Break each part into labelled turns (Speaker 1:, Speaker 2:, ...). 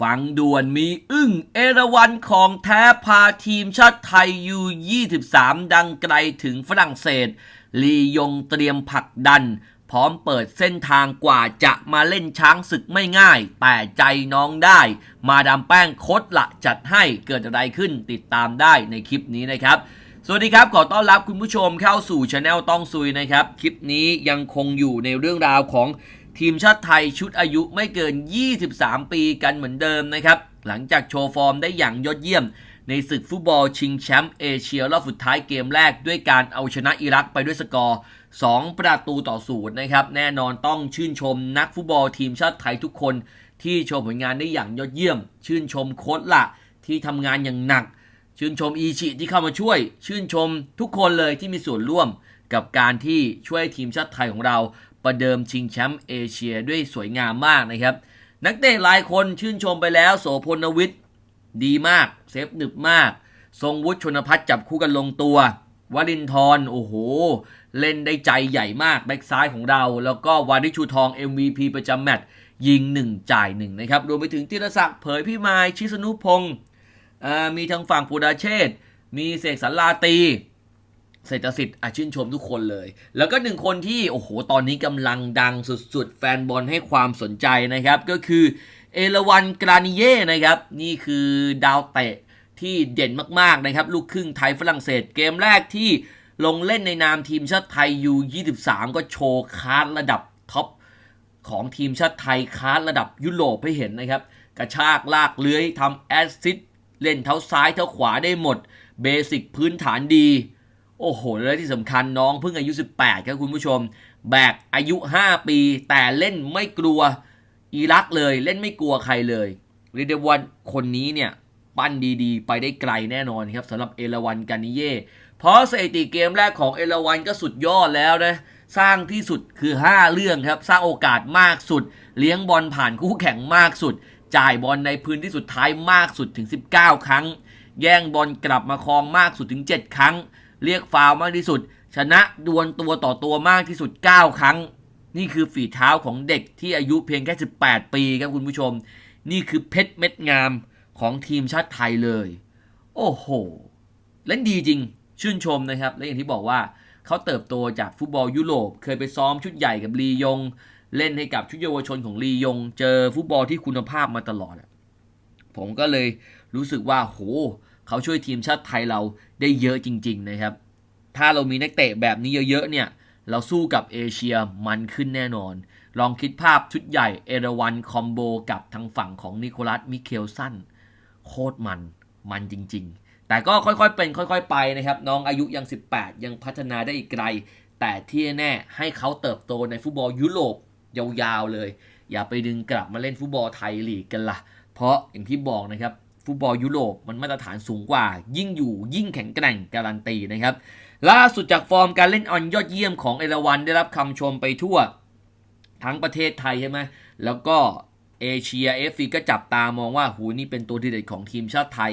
Speaker 1: ฟังด่วนมีอึ้งเอราวันของแท้พาทีมชาติไทยยู23 ดังไกลถึงฝรั่งเศส ลียงเตรียมผลักดัน พร้อมเปิดเส้นทางกว่าจะมาเล่นช้างศึกไม่ง่าย แต่ใจน้องได้ มาดามแป้งโคตรละจัดให้เกิดอะไรขึ้นติดตามได้ในคลิปนี้นะครับสวัสดีครับ ขอต้อนรับคุณผู้ชมเข้าสู่ช anel ต้องซุยนะครับ คลิปนี้ยังคงอยู่ในเรื่องราวของ ทีมชาติไทยชุดอายุไม่เกิน 23 ปีกันเหมือนเดิมนะครับ หลังจากโชว์ฟอร์มได้อย่างยอดเยี่ยม ในศึกฟุตบอลชิงแชมป์เอเชียรอบสุดท้ายเกมแรกด้วยการเอาชนะอิรักไปด้วยสกอร์ 2 ประตูต่อศูนย์นะครับ แน่นอนต้องชื่นชมนักฟุตบอลทีมชาติไทยทุกคน ที่โชว์ผลงานได้อย่างยอดเยี่ยม ชื่นชมโค้ชละที่ทำงานอย่างหนัก ชื่นชมอีชิที่เข้ามาช่วย ชื่นชมทุกคนเลยที่มีส่วนร่วมกับการที่ช่วยทีมชาติไทยของเรา ประเดิมชิงแชมป์เอเชียด้วยสวยงามมากนะครับ นักเตะหลายคนชื่นชมไปแล้ว โสพลนวิทย์ดีมาก เซฟหนึบมาก ทรงวุฒิชนพัฒน์จับคู่กันลงตัววลินทร์โอ้โห เล่นได้ใจใหญ่มาก แบ็กซ้ายของเรา แล้วก็วาริชูทอง MVP ประจำแมตช์ยิง 1 จ่าย 1 นะครับ รวมไปถึงธีรศักดิ์เผยพี่มาย ชิสนุพงศ์มีทางฝั่งปูดาเชษฐ์มีเสกสรรลาตี เศรษฐสิทธิ์อาชื่นชมทุกคนเลย แล้วก็หนึ่งคนที่ โอ้โห ตอนนี้กำลังดังสุดๆ แฟนบอลให้ความสนใจนะครับ ก็คือเอราวันกรานิเย่นะครับ นี่คือดาวเตะที่เด่นมากๆนะครับ ลูกครึ่งไทยฝรั่งเศสเกมแรกที่ลงเล่นในนามทีมชาติไทยยู23 ก็โชว์คาร์ดระดับท็อปของทีมชาติไทยคาร์ดระดับยุโรปให้เห็นนะครับ กระชากลากเลื้อยทำแอสซิสเล่นเท้าซ้ายเท้าขวาได้หมด เบสิกพื้นฐานดี โอ้โห และที่สำคัญน้องเพิ่งอายุ 18 ครับคุณผู้ชม แบกอายุ 5 ปี แต่เล่นไม่กลัวอิรักเลยเล่นไม่กลัวใครเลยเรียกได้ว่าคนนี้เนี่ย ปั้นดีๆ ไปได้ไกลแน่นอนครับสำหรับเอราวันกานิเย่เพราะสถิติเกมแรกของเอราวันก็สุดยอดแล้วนะสร้างที่สุดคือ 5 เรื่องครับ สร้างโอกาสมากสุด เลี้ยงบอลผ่านคู่แข่งมากสุด จ่ายบอลในพื้นที่สุดท้ายมากสุดถึง 19 ครั้ง แย่งบอลกลับมาครองมากสุดถึง 7 ครั้ง เรียกฟาวมากที่สุด ชนะดวลตัวต่อตัวมากที่สุด 9 ครั้ง นี่คือฝีเท้าของเด็กที่อายุเพียงแค่ 18 ปีครับคุณผู้ชม นี่คือเพชรเม็ดงามของทีมชาติไทยเลย โอ้โห เล่นดีจริง ชื่นชมนะครับ และอย่างที่บอกว่าเขาเติบโตจากฟุตบอลยุโรป เคยไปซ้อมชุดใหญ่กับลียง เล่นให้กับชุดเยาวชนของลียง เจอฟุตบอลที่คุณภาพมาตลอด ผมก็เลยรู้สึกว่าโห เขาช่วยทีมชาติไทยเราได้เยอะจริง ๆ นะครับ ถ้าเรามีนักเตะแบบนี้เยอะๆเนี่ย เราสู้กับเอเชียมันขึ้นแน่นอน ลองคิดภาพชุดใหญ่เอราวันคอมโบกับทางฝั่งของนิโคลัสมิเคลสันโคตรมันมันจริง ๆ แต่ก็ค่อยๆเป็นค่อย ๆ ไปนะครับ น้องอายุยัง 18 ยังพัฒนาได้อีกไกล แต่ที่แน่ให้เขาเติบโตในฟุตบอลยุโรปยาวๆเลย อย่าไปดึงกลับมาเล่นฟุตบอลไทยลีกกันละ่ะ เพราะอย่างที่บอกนะครับ ฟุตบอลยุโรปมันมาตรฐานสูงกว่า ยิ่งอยู่ยิ่งแข็งแกร่งการันตีนะครับ ล่าสุดจากฟอร์มการเล่นออนยอดเยี่ยมของเอราวันได้รับคำชมไปทั่ว ทั้งประเทศไทยใช่ไหมแล้วก็เอเชียเอฟซีก็จับตามองว่าหูนี่เป็นตัวที่เด็ดของทีมชาติไทย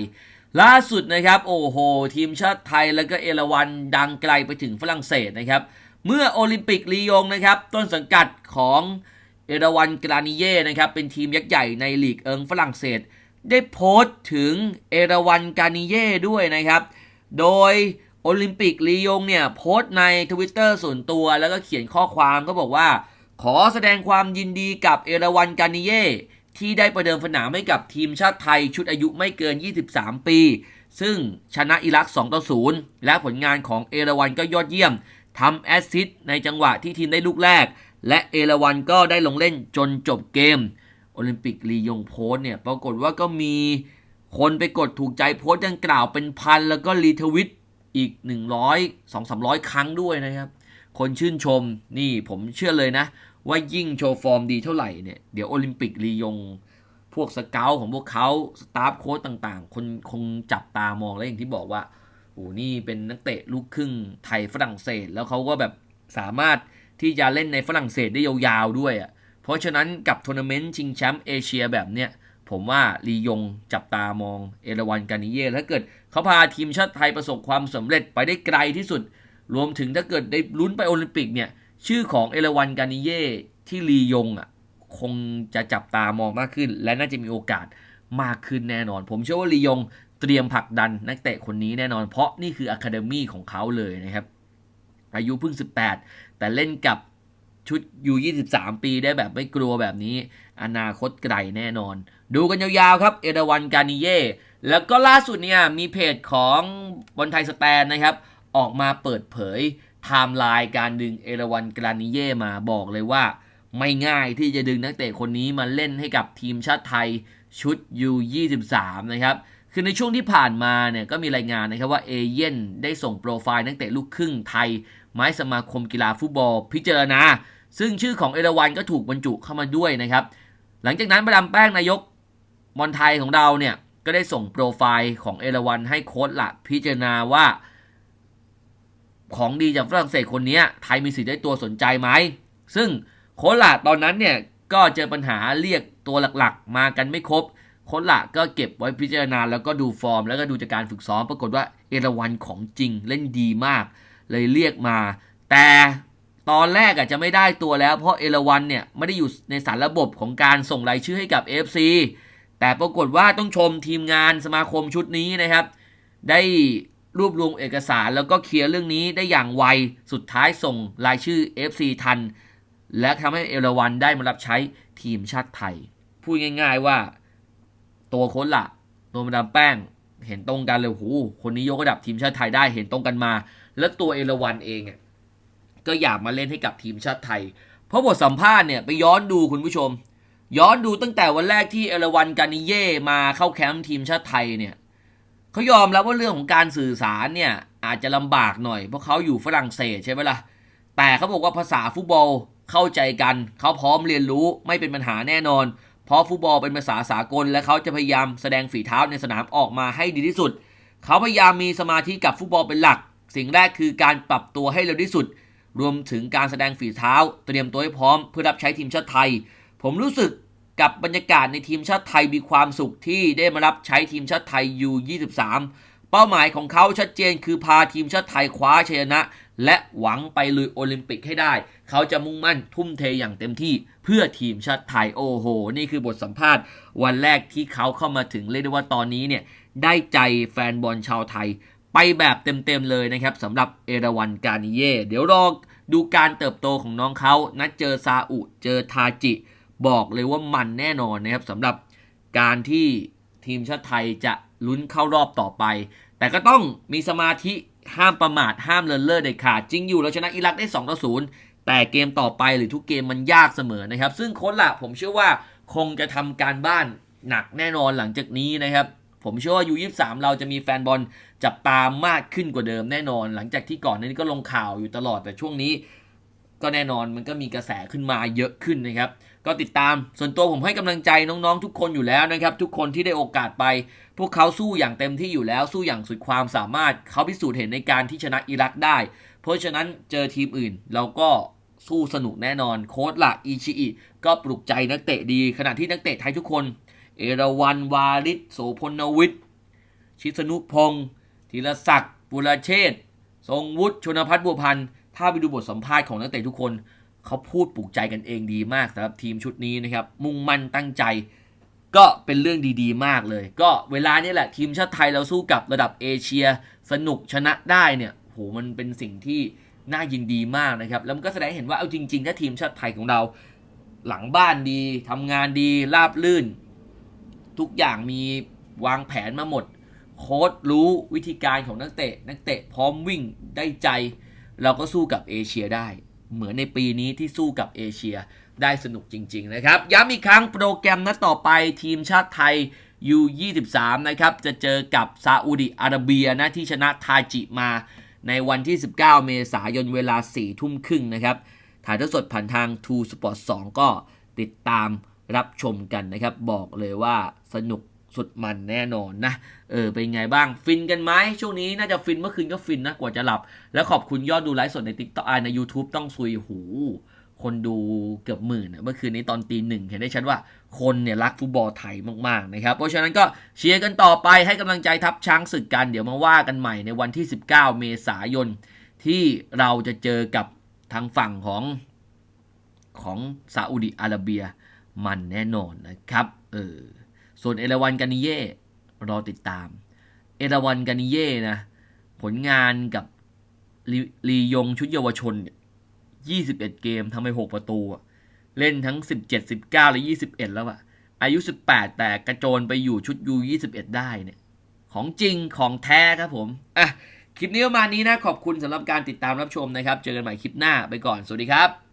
Speaker 1: ล่าสุดนะครับ โอ้โห ทีมชาติไทยแล้วก็เอราวันดังไกลไปถึงฝรั่งเศสนะครับ เมื่อโอลิมปิกลียงนะครับ ต้นสังกัดของเอราวันกรานิเย่นะครับ เป็นทีมยักษ์ใหญ่ในลีกเอิงฝรั่งเศส ได้โพสต์ถึงเอราวันกานิเย่ด้วยนะครับ โดยโอลิมปิกลียงเนี่ย โพสต์ในทวิตเตอร์ส่วนตัวแล้วก็เขียนข้อความก็บอกว่า ขอแสดงความยินดีกับเอราวันกานิเย่ที่ได้ประเดิมสนามให้กับทีมชาติไทยชุดอายุไม่เกิน 23 ปี ซึ่งชนะอิรัก 2 ต่อ 0 และผลงานของเอราวันก็ยอดเยี่ยมทำแอสซิสต์ในจังหวะที่ทีมได้ลูกแรก และเอราวันก็ได้ลงเล่นจนจบเกม โอลิมปิกลียงโพสเนี่ย ปรากฏว่าก็มีคนไปกดถูกใจโพสต์ดังกล่าวเป็นพัน แล้วก็รีทวิตอีก 100 2 300 ครั้งด้วยนะครับ คนชื่นชมนี่ผมเชื่อเลยนะ ว่ายิ่งโชว์ฟอร์มดีเท่าไหร่เนี่ย เดี๋ยวโอลิมปิกลียง พวกสเกลของพวกเขาสตาฟโค้ชต่างๆ คนคงจับตามองแล้วอย่างที่บอกว่าโอ้นี่เป็นนักเตะลูกครึ่งไทยฝรั่งเศส แล้วเขาก็แบบสามารถที่จะเล่นในฝรั่งเศสได้ยาวๆด้วยอะ เพราะฉะนั้นกับทัวร์นาเมนต์ชิงแชมป์เอเชียแบบเนี้ยผมว่าลียงจับตามองเอราวันกานิเย่ถ้าเกิดเขาพาทีมชาติไทยประสบความสำเร็จไปได้ไกลที่สุด รวมถึงถ้าเกิดได้ลุ้นไปโอลิมปิกเนี่ยชื่อของเอราวันกานิเย่ที่ลียงอะคงจะจับตามองมากขึ้น และน่าจะมีโอกาสมากขึ้นแน่นอน ผมเชื่อว่าลียงเตรียมผลักดันนักเตะคนนี้แน่นอน เพราะนี่คืออะคาเดมีของเขาเลยนะครับอายุเพิ่ง 18 แต่เล่นกับ ชุดยู23 ปีได้แบบไม่กลัวแบบนี้ อนาคตไกลแน่นอน ดูกันยาวๆครับ เอราวันกานิเย่แล้วก็ล่าสุดเนี่ยมีเพจของบอลไทยสแตนนะครับ ออกมาเปิดเผยไทม์ไลน์การดึงเอราวันกานิเย่มาบอกเลยว่า ไม่ง่ายที่จะดึงนักเตะคนนี้มาเล่นให้กับทีมชาติไทยชุด U23 นะครับ คือในช่วงที่ผ่านมาเนี่ยก็มีรายงานนะครับว่าเอเย่นได้ส่งโปรไฟล์นักเตะลูกครึ่งไทยไม้สมาคมกีฬาฟุตบอลพิจารณา ซึ่งชื่อของเอราวันก็ถูกบรรจุเข้ามาด้วยนะครับ หลังจากนั้นประดามแป้งนายกบอลไทยของเราเนี่ยก็ได้ส่งโปรไฟล์ของเอราวันให้โค้ชละพิจารณาว่า ของดีจากฝรั่งเศสคนนี้ไทยมีสิทธิ์ได้ตัวสนใจไหม ซึ่งโค้ชละตอนนั้นเนี่ยก็เจอปัญหาเรียกตัวหลักๆ มากันไม่ครบ ค้ชละก็เก็บไว้พิจารณาแล้วก็ดูฟอร์ม แล้วก็ดูจากการฝึกซ้อมปรากฏว่าเอราวันของจริงเล่นดีมาก เลยเรียกมา แต่ตอนแรกอาจจะไม่ได้ตัวแล้วเพราะเอราวันเนี่ยไม่ได้อยู่ในสารระบบของการส่งรายชื่อให้กับ FC แต่ปรากฏว่าต้องชมทีมงานสมาคมชุดนี้นะครับ ได้รวบรวมเอกสารแล้วก็เคลียร์เรื่องนี้ได้อย่างไวสุดท้ายส่งรายชื่อ FC ทัน และทำให้เอราวันได้มารับใช้ทีมชาติไทย พูดง่าย ๆว่า ตัวโค้ชละตัวมาดามแป้ง เห็นตรงกันเลยโหคนนี้ยกระดับทีมชาติไทยได้เห็นตรงกันมา แล้วตัวเอราวันเองอะก็อยากมาเล่นให้กับทีมชาติไทย เพราะบทสัมภาษณ์เนี่ยไปย้อนดูคุณผู้ชม ย้อนดูตั้งแต่วันแรกที่เอราวันกานิเย่มาเข้าแคมป์ทีมชาติไทยเนี่ยเขายอมรับว่าเรื่องของการสื่อสารเนี่ยอาจจะลำบากหน่อยเพราะเขาอยู่ฝรั่งเศสใช่ไหมล่ะแต่เขาบอกว่าภาษาฟุตบอลเข้าใจกัน เขาพร้อมเรียนรู้ไม่เป็นปัญหาแน่นอน เพราะฟุตบอลเป็นภาษาสากล และเขาจะพยายามแสดงฝีเท้าในสนามออกมาให้ดีที่สุด เขาพยายามมีสมาธิกับฟุตบอลเป็นหลัก สิ่งแรกคือการปรับตัวให้เร็วที่สุด รวมถึงการแสดงฝีเท้า เตรียมตัวให้พร้อมเพื่อรับใช้ทีมชาติไทย ผมรู้สึกกับบรรยากาศในทีมชาติไทยมีความสุขที่ได้มารับใช้ทีมชาติไทยยู23เป้าหมายของเขาชัดเจนคือพาทีมชาติไทยคว้าชัยชนะ และหวังไปลุยโอลิมปิกให้ได้ เขาจะมุ่งมั่นทุ่มเทอย่างเต็มที่เพื่อทีมชาติไทยโอ้โห นี่คือบทสัมภาษณ์ วันแรกที่เขาเข้ามาถึงเรียกได้ว่าตอนนี้เนี่ยได้ใจแฟนบอลชาวไทย ไปแบบเต็มๆเลยนะครับสำหรับเอราวันกานิเย่เดี๋ยวรอดูการเติบโตของน้องเขานัดเจอซาอุเจอทาจิ บอกเลยว่ามันแน่นอนนะครับสำหรับการที่ทีมชาติไทยจะลุ้นเข้ารอบต่อไป แต่ก็ต้องมีสมาธิ ห้ามประมาทห้ามเลินเล่อเด็ดขาดจริงอยู่เราชนะอิรักได้2ต่อ0แต่เกมต่อไปหรือทุกเกมมันยากเสมอนะครับ ซึ่งโค้ชละผมเชื่อว่าคงจะทำการบ้านหนักแน่นอนหลังจากนี้นะครับผมเชื่อว่ายู23 เราจะมีแฟนบอลจับตามมากขึ้นกว่าเดิมแน่นอน หลังจากที่ก่อนนี้ก็ลงข่าวอยู่ตลอดแต่ช่วงนี้ ก็แน่นอนมันก็มีกระแสขึ้นมาเยอะขึ้นนะครับ ก็ติดตามส่วนตัวผมให้กำลังใจน้องๆ ทุกคนอยู่แล้วนะครับ ทุกคนที่ได้โอกาสไป พวกเขาสู้อย่างเต็มที่อยู่แล้ว สู้อย่างสุดความสามารถ เขาพิสูจน์เห็นในการที่ชนะอิรักได้ เพราะฉะนั้นเจอทีมอื่นเราก็สู้สนุกแน่นอน โค้ชละอิชิอิก็ปลุกใจนักเตะดี ขณะที่นักเตะไทยทุกคน เอราวันวาริศโสพลนวิทย์ชิสนุพงศ์ธีรศักดิ์ปุรเชษฐ์ทรงวุฒิชนพัฒน์บัวพันธ์ ถ้าไปดูบทสัมภาษณ์ของนักเตะทุกคนเขาพูดปลุกใจกันเองดีมากสำหรับทีมชุดนี้นะครับ มุ่งมั่นตั้งใจ ก็เป็นเรื่องดีๆ มากเลย ก็เวลานี้แหละทีมชาติไทยเราสู้กับระดับเอเชีย สนุกชนะได้เนี่ยโหมันเป็นสิ่งที่น่ายินดีมากนะครับ แล้วมันก็แสดงให้เห็นว่าเอาจริงๆถ้าทีมชาติไทยของเรา หลังบ้านดีทำงานดีราบลื่น ทุกอย่างมีวางแผนมาหมด โค้ดรู้วิธีการของนักเตะ นักเตะพร้อมวิ่งได้ใจ เราก็สู้กับเอเชียได้ เหมือนในปีนี้ที่สู้กับเอเชียได้สนุกจริง ๆ นะครับ ย้ำอีกครั้งโปรแกรมนัดต่อไปทีมชาติไทย U23 นะครับ จะเจอกับซาอุดิอาระเบียนะที่ชนะทาจิมา ในวันที่ 19 เมษายนเวลา 4 ทุ่มครึ่งนะครับถ่ายทอดสดผ่านทาง True Sport 2ก็ติดตามรับชมกันนะครับ บอกเลยว่าสนุก สุดมันแน่นอนนะ เออ เป็นไงบ้าง ฟินกันไหมช่วงนี้น่าจะฟินเมื่อคืนก็ฟินนะ กว่าจะหลับ แล้วขอบคุณยอดดูไลฟ์สดใน TikTok อ่าใน YouTube ต้องซุยหู คนดูเกือบหมื่นเมื่อคืนนี้ตอนตีหนึ่งเห็นได้ชัดว่าคนเนี่ยรักฟุตบอลไทยมาก ๆ นะครับ เพราะฉะนั้นก็เชียร์กันต่อไปให้กำลังใจทัพช้างศึกกันเดี๋ยวมาว่ากันใหม่ในวันที่ 19 เมษายนที่เราจะเจอกับทางฝั่งของของซาอุดิอาระเบียมันแน่นอนนะครับ เออ ส่วนเอราวันกานิเย่รอติดตาม เอราวันกานิเย่นะ ผลงานกับลียงชุดเยาวชน 21 เกมทำไป 6 ประตู เล่นทั้ง 17 19 และ 21 แล้วอะอายุ 18 แต่กระโจนไปอยู่ชุดยู21 ได้เนี่ย ของจริงของแท้ครับผม อะ คลิปนี้ประมาณนี้นะ ขอบคุณสำหรับการติดตามรับชมนะครับ เจอกันใหม่คลิปหน้าไปก่อน สวัสดีครับ